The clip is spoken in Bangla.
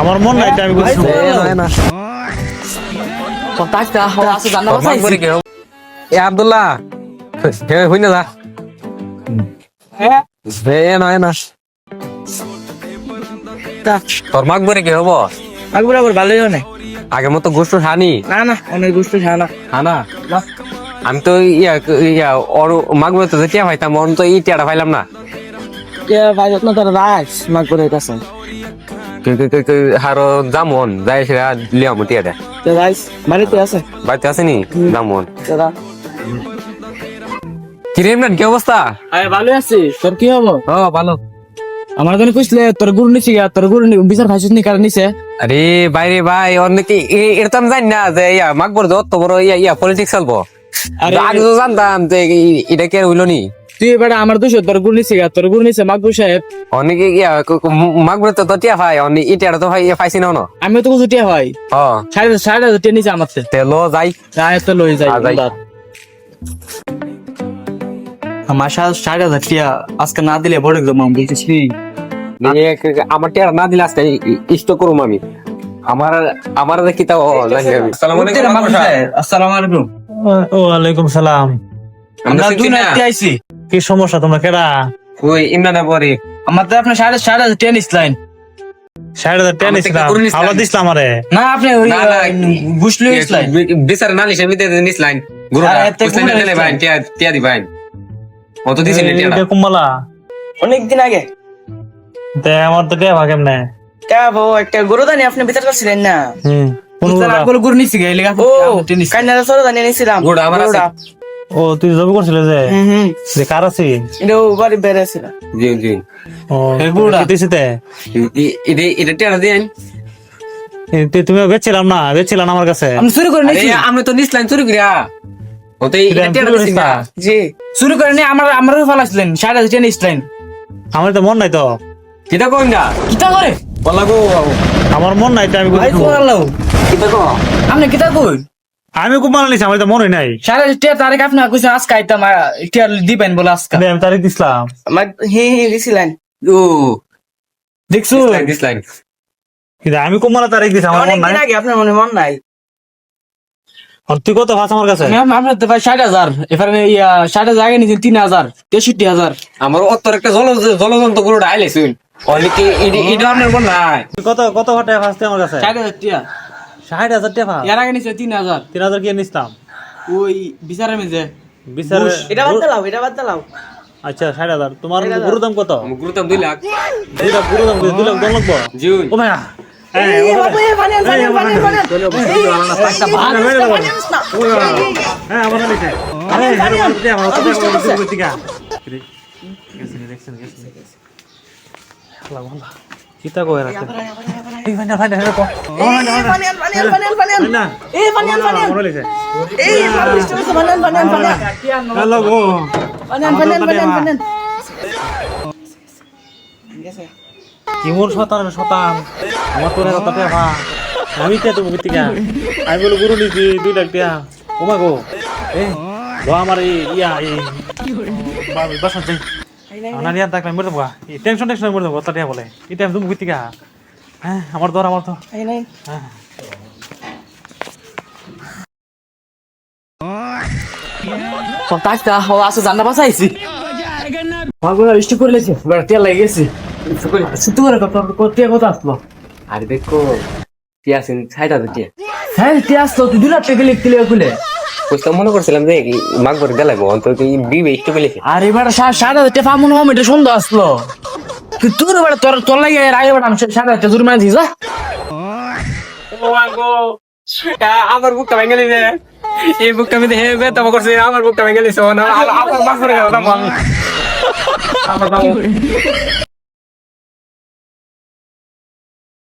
আমার মন নাই আমি বুঝছি। এ কে এ আব্দুল্লাহ এ হইনা যা। এ নয় না তোর মাগ বরে কি হব? আগবর আবার ভালোই হয় আগের মতো গোষ্ঠ হানি? না না অনেক গোষ্ঠ হানা। আমি তো ইয়া ইয়া ওর মাগ তো টিয়া পাইতাম অন তো ই টিয়াটা পাইলাম না। ভাই যত্ন তোর রাখ মাগ করে কাছে হারো জামন যাই সেরা লিয়াম টিয়াটা তে রাইস বাড়িতে আছে? বাড়িতে আসেনি জামন। দাদা। কিরে ইমরান কি অবস্থা? আরে ভালো আছি তোর কি হব ও ভালো। আমার জন্য কইছিলে তোর গুরু নিছি গা তোর গুরু নি- বিচার খাইছিস নি কারণ নিছে? আরে বাইরে ভাই অনেকে এটা তো আমি জানি না যে ইয়া মাকবর যত বড় ইয়া ইয়া পলিটিক্স চলবো আগে তো জানতাম যে এটা কে হইল নি? তুই বেটা আমার দোষ তোর গুরু নিছি গা তোর গুরু নিছে মাগবু সাহেব। অনেকে ইয়া মাকবর তো তো টিয়া ভাই অনেক ইটা তো ভাই পাইছি না আমিও তো কুচুটিয়া হয়। হ। সাড়ে সাড়ে হাজার টিয়া নিছে আমার তে লো যাই। আয় তো লই যাই আমার সাড়ে সাড়ে হাজার টিয়া আজকে না দিলে বড় একদম আমি বলতেছি কে- কে- আমার টিয়া না দিলে আজকে ইষ্ট করুম আমি। আমার আমার কি তাও জানি আমি। আসসালামু আলাইকুম মাকবর আলাইকুম। ওয়ালাইকুম সালাম। আমরা দুই না? নাইতে আইছি। কি সমস্যা তোমরা কেডা? ওই ইমরানের পরে আমার তো আপনার সাড়ে সাড়ে টিয়া নিছিলেন ষাট হাজার নিছিলাম আবার দিছিলাম আমারে। না আপনি ওই না, না, বুঝলি নিছিলেন বিচার না লিসে মিতে নিস লাইন গুরু আরে, গুরু না দিলে ভাই টিয়া টিয়া দি ভাই। কত দিছিল টিয়াটা? এটা কুম্বালা? অনেক দিন আগে। তে আমার তো টাকা ভাগ এমনে তা বউ একটা গরু দানি আপনি বিচার করছিলেন না? হুম কোন গরু নিছি গে লেগা ও কান্নার সরো দানি নিছিলাম। গরুটা আমার আছে। ও তুই জব করছিলে যে? যে কার আছে? এটা বাড়ি বেড়ে ছিল জি জি। ও। দিছিতে? এটা এটা দেন। তুমি বেচছিলাম না বেচছিলাম আমার কাছে। আমি চুরি করে আরে আমি তো নিস লাইন চুরি করিয়া ও তো এটা এটা টিয়াটা চুরি দিছি না করিস জি। চুরি করে নি আমার আমারও ফালাইছিলেন। সাড়ে হাজার নিছিলেন। আমার তো মন নাই তো। কিটা কই না? কিতা করে? বলা গো। আমার মন নাই তো আমি ভাই বুঝছি। কোরালাও কিটা কো আপনি কিতা কই আমি কুম্বালা নিছি আমার তো মনে নাই। হাজার টিয়া তারিখ আপনি কইছেন আজকে আইতাম টিয়া দিবেন বলে আজকে। আমি তারিখ দিছিলাম। আমার হি হি দিছিলেন ও। দেখছ? দিস লাইন কিন্তু আমি কুম্বালা তারিখ দিছি আমার মন নাই। আগে আপনার মনে মন নাই। আর তুই কত ভাস আমার কাছে? ম্যাম আপনার তো ভাই ষাট হাজার। এখানে ইয়া ষাট হাজার আগে নিয়েছেন তিন হাজার তেষট্টি হাজার। আমার অত্তর একটা জল জলযন্ত্র গরুটা আইলে শুন। অনেকে এটা আপনার বল নাই। কত কত টাকা ফাসতে আমার কাছে? ষাট হাজার টিয়া। ষাট হাজার টাকা এর আগে নিয়েছে তিন হাজার তিন হাজার কি নিছিলাম ওই বিচারের মেজে বিচার এটা বাদ দিলাও এটা বাদ দিলাও আচ্ছা ষাট হাজার তোমার ষাট গুরু দাম কত গুরুত্ব দুই লাখ দুইটা গুরু দাম দুই লাখ দাম লাগবো জি ও ভাইয়া এই, ও হ্যাঁ, হ্যাঁ? এই। হ্যালো, গো। কি মোর শতান শতান আমার তোর কত টাকা আমি কে তুমি বিতিকা আমি বলো গুরু নিছি দুই লাখ টাকা গো এ ও আমার এই ইয়া এই বাসা যাই মরে এই টেনশন টেনশন মরে যাব কত টাকা বলে এটা তুমি বিতিকা হ্যাঁ আমার দর আমার তো হ্যাঁ টাকা হওয়া আছে জানা বাসাইছি। ভাগনা বৃষ্টি করে লেছে এবার তেল লাগে গেছে। সত্যি করে কত কত টিয়া আসলো? আরে দেখো টিয়া সিন ছাইটা তো টিয়া। হ্যাঁ টিয়া আসলো তুই লিখতে খুলে বুঝতে মনে করছিলাম যে মাঘ ভরে গেলে অন্তত বিবে একটু পেলেছে আর এবার সাড়ে সাড়ে হাজার টাকা পাবো না এটা সন্ধ্যা আসলো। তোর এবার তোর তোর লাগে এর আগে আমি সাড়ে হাজার টাকা জরিমানা দিস আমার বুকটা ভেঙে গেছে এই বুকটা আমি হে বেতম করছে আমার বুকটা ভেঙে গেছে আমার মাঘ ভরে গেল আমার